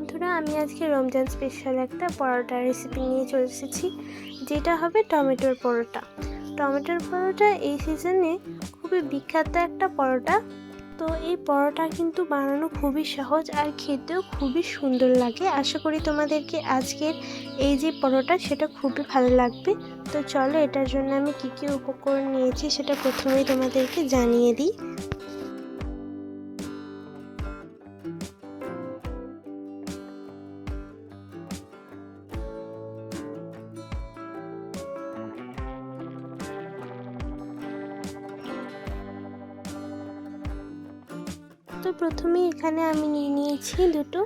বন্ধুরা, আমি আজকে রমজান স্পেশাল একটা পরোটা রেসিপি নিয়ে চলে এসেছি, যেটা হবে টমেটোর পরোটা। টমেটোর পরোটা এই সিজনে খুবই বিখ্যাত একটা পরোটা। তো এই পরোটা কিন্তু বানানো খুবই সহজ আর খেতেও খুবই সুন্দর লাগে। আশা করি তোমাদেরকে আজকের এই যে পরোটা, সেটা খুবই ভালো লাগবে। তো চলো, এটার জন্য আমি কী কী উপকরণ নিয়েছি, সেটা প্রথমেই তোমাদেরকে জানিয়ে দিই। তো প্রথমে এখানে আমি নিয়ে নিয়েছি দুটো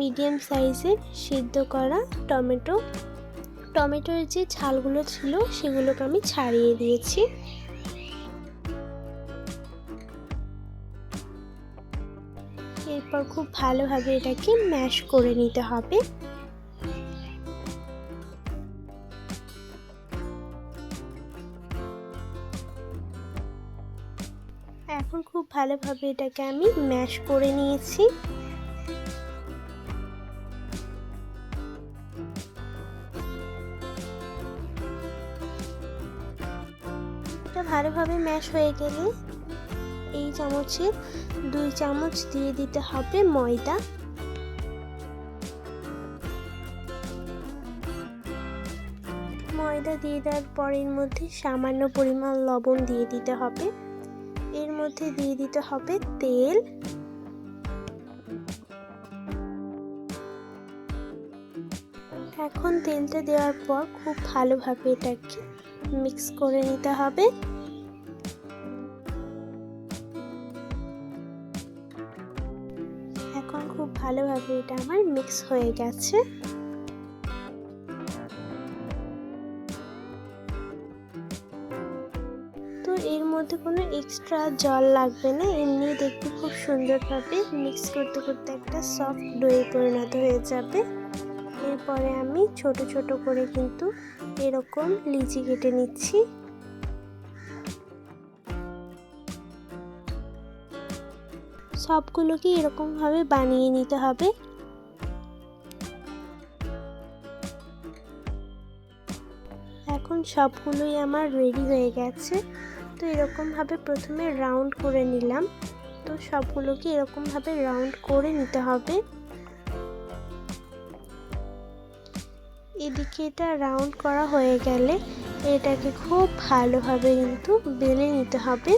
মিডিয়াম সাইজের সিদ্ধ করা টমেটো। টমেটোর যে ছালগুলো ছিল সেগুলোকে আমি ছাড়িয়ে দিয়েছি। এরপর খুব ভালোভাবে এটাকে ম্যাশ করে নিতে হবে। খুব ভালোভাবে এটাকে আমি ম্যাশ করে নিয়েছি। এটা ভালোভাবে ম্যাশ হয়ে গেলে এই চামচের দুই চামচ দিয়ে দিতে হবে ময়দা। ময়দা দিয়ে দেওয়ার পর এর মধ্যে সামান্য পরিমাণ লবণ দিয়ে দিতে হবে। মধ্যে দিয়ে দিতে হবে তেল। এখন তেলটা দেওয়ার পর খুব ভালোভাবে এটাকে মিক্স করে নিতে হবে। এখন খুব ভালোভাবে এটা আমার মিক্স হয়ে গেছে। এর মধ্যে কোনো এক্সট্রা জল লাগবে না। এমনি দেখতে খুব সুন্দরভাবে মিক্স করতে করতে একটা সফট ডোয়ে পরিণত হয়ে যাবে। এরপরে আমি ছোট ছোট করে কিন্তু এরকম লিচি কেটে নিচ্ছি। সবগুলোকে এরকমভাবে বানিয়ে নিতে হবে। এখন সবগুলোই আমার রেডি হয়ে গেছে। তো এরকমভাবে প্রথমে রাউন্ড করে নিলাম। তো সবগুলোকে এরকমভাবে রাউন্ড করে নিতে হবে। এদিকে এটা রাউন্ড করা হয়ে গেলে এটাকে খুব ভালোভাবে কিন্তু বেলে নিতে হবে।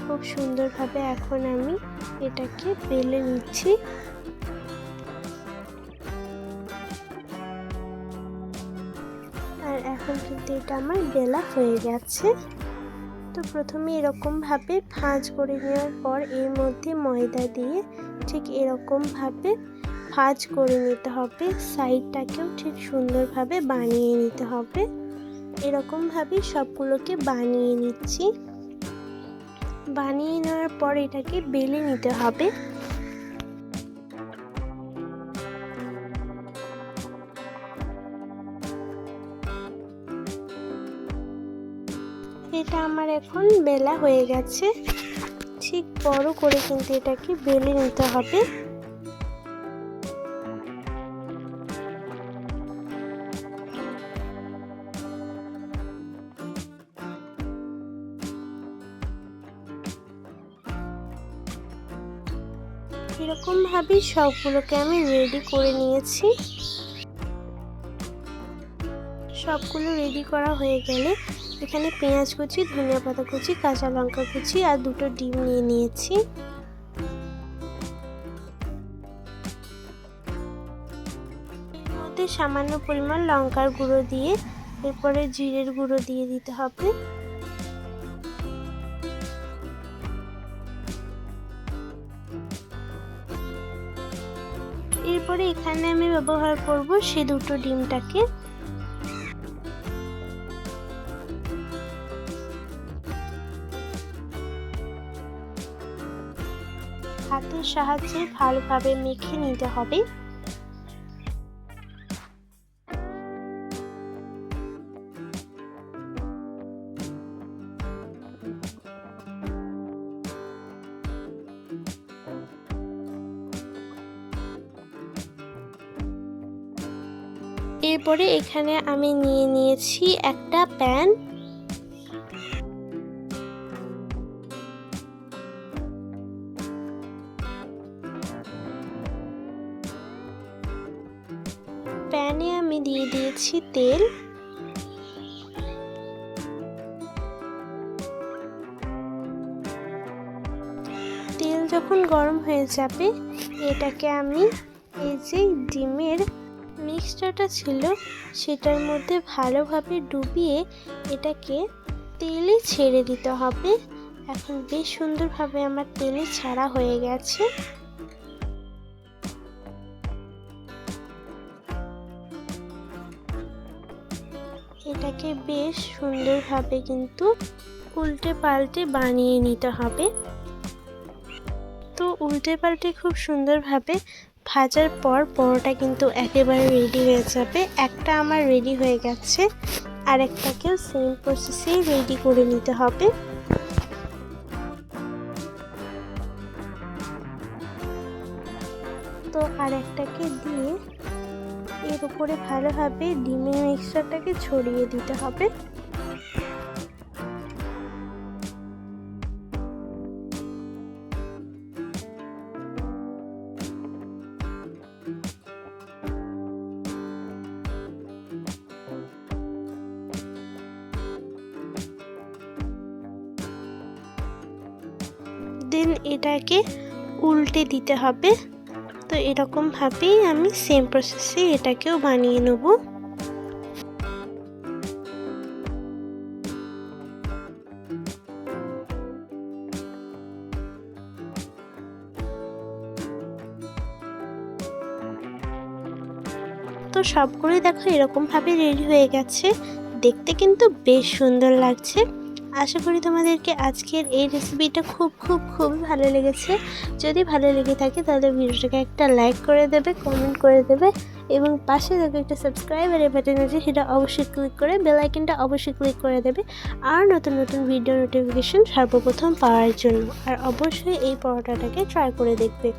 খুব সুন্দরভাবে এখন আমি এটাকে বেলে নিচ্ছি। এখন কিন্তু এটা আমার বেলা হয়ে গেছে। তো প্রথমে এরকমভাবে ভাঁজ করে নেওয়ার পর এর মধ্যে ময়দা দিয়ে ঠিক এরকমভাবে ভাঁজ করে নিতে হবে। সাইডটাকেও ঠিক সুন্দরভাবে বানিয়ে নিতে হবে। এরকমভাবে সবগুলোকে বানিয়ে নিচ্ছি। বানিয়ে নেওয়ার পর এটাকে বেলে নিতে হবে। এটা আমার এখন বেলা হয়ে গেছে। ঠিক বড় করে কিন্তু এটাকে বেলে নিতে হবে। এরকম ভাবে সবগুলোকে আমি রেডি করে নিয়েছি। সবগুলো রেডি করা হয়ে গেলে এখানে পেঁয়াজ কুচি, ধনিয়া পাতা কুচি, কাঁচা লঙ্কা কুচি আর দুটো ডিম নিয়ে নিয়েছি। মধ্যে সামান্য পরিমাণ লঙ্কার গুঁড়ো দিয়ে, এরপরে জিরের গুঁড়ো দিয়ে দিতে হবে। এরপরে এখানে আমি ব্যবহার করব সে দুটো ডিমটাকে। হাতের সাহায্যে ভালোভাবে মেখে নিতে হবে। এরপরে এখানে আমি নিয়ে নিয়েছি একটা প্যান্ট প্যানে আমি দিয়ে দিয়েছি তেল। তেল যখন গরম হয়ে যাবে, এটাকে আমি এই যে ডিমের মিক্সচারটা ছিল, সেটার মধ্যে ভালোভাবে ডুবিয়ে এটাকে তেলে ছেড়ে দিতে হবে। এখন বেশ সুন্দরভাবে আমার তেলে ছাড়া হয়ে গেছে। এটাকে বেশ সুন্দরভাবে কিন্তু উল্টে পাল্টে বানিয়ে নিতে হবে। তো উল্টে পাল্টে খুব সুন্দরভাবে ভাজার পর পরোটা কিন্তু একেবারে রেডি হয়ে যাবে। একটা আমার রেডি হয়ে গেছে আর একটাকেও সেম প্রসেসেই রেডি করে নিতে হবে। তো আর একটাকে দিয়ে এর উপরে ভালোভাবে ডিমের মিক্সচারটাকে ছড়িয়ে দিতে হবে। দেন এটাকে উল্টে দিতে হবে। তো এরকমভাবেই আমি সেম প্রসেসে এটাকেও বানিয়ে নেব। তো সবগুলোই দেখো এরকমভাবে রেডি হয়ে গেছে। দেখতে কিন্তু বেশ সুন্দর লাগছে। আশা করি তোমাদেরকে আজকের এই রেসিপিটা খুব খুব খুব ভালো লেগেছে। যদি ভালো লেগে থাকে, তাহলে ভিডিওটাকে একটা লাইক করে দেবে কমেন্ট করে দেবে এবং পাশে দেখো একটা সাবস্ক্রাইবার বাটন আছে সেটা অবশ্যই ক্লিক করে বেল আইকনটা অবশ্যই ক্লিক করে দেবে। আর নতুন নতুন ভিডিও নোটিফিকেশন সর্বপ্রথম পাওয়ার জন্য। আর অবশ্যই এই পরোটাটাকে ট্রাই করে দেখবে।